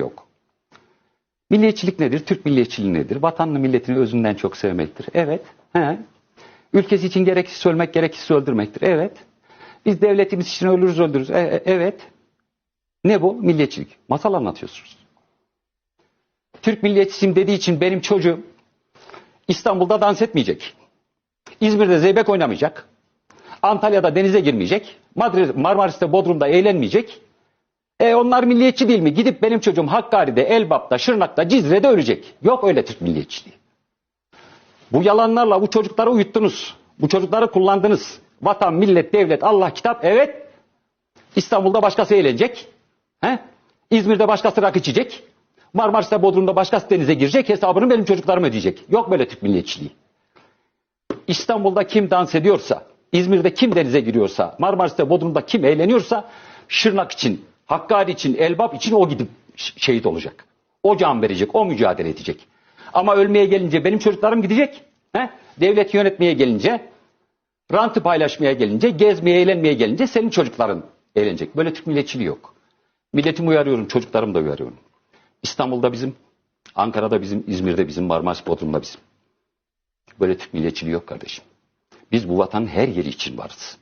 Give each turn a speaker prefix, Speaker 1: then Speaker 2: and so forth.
Speaker 1: yok. Milliyetçilik nedir? Türk milliyetçiliği nedir? Vatanını milletini özünden çok sevmektir. Evet. He. Ülkesi için gereksiz ölmek, gereksiz öldürmektir. Evet. Biz devletimiz için ölürüz öldürürüz. E- e- evet. Ne bu? Milliyetçilik. Masal anlatıyorsunuz. Türk milliyetçisiyim dediği için benim çocuğum İstanbul'da dans etmeyecek. İzmir'de zeybek oynamayacak. Antalya'da denize girmeyecek. Madrid, Marmaris'te, Bodrum'da eğlenmeyecek. E onlar milliyetçi değil mi? Gidip benim çocuğum Hakkari'de, Elbap'ta, Şırnak'ta, Cizre'de ölecek. Yok öyle Türk milliyetçiliği. Bu yalanlarla bu çocukları uyuttunuz. Bu çocukları kullandınız. Vatan, millet, devlet, Allah, kitap. Evet. İstanbul'da başkası eğlenecek. He? İzmir'de başkası rakı içecek. Marmaris'te, Bodrum'da başkası denize girecek. Hesabını benim çocuklarım ödeyecek. Yok böyle Türk milliyetçiliği. İstanbul'da kim dans ediyorsa, İzmir'de kim denize giriyorsa, Marmaris'te, Bodrum'da kim eğleniyorsa, Şırnak için, Hakkari için, Elbap için o gidip şehit olacak. O can verecek, o mücadele edecek. Ama ölmeye gelince benim çocuklarım gidecek. He? Devlet yönetmeye gelince, rantı paylaşmaya gelince, gezmeye, eğlenmeye gelince senin çocukların eğlenecek. Böyle Türk milliyetçiliği yok. Milletimi uyarıyorum, çocuklarımı da uyarıyorum. İstanbul'da bizim, Ankara'da bizim, İzmir'de bizim, Marmaris, Bodrum'da bizim. Böyle Türk milliyetçiliği yok kardeşim. Biz bu vatanın her yeri için varız.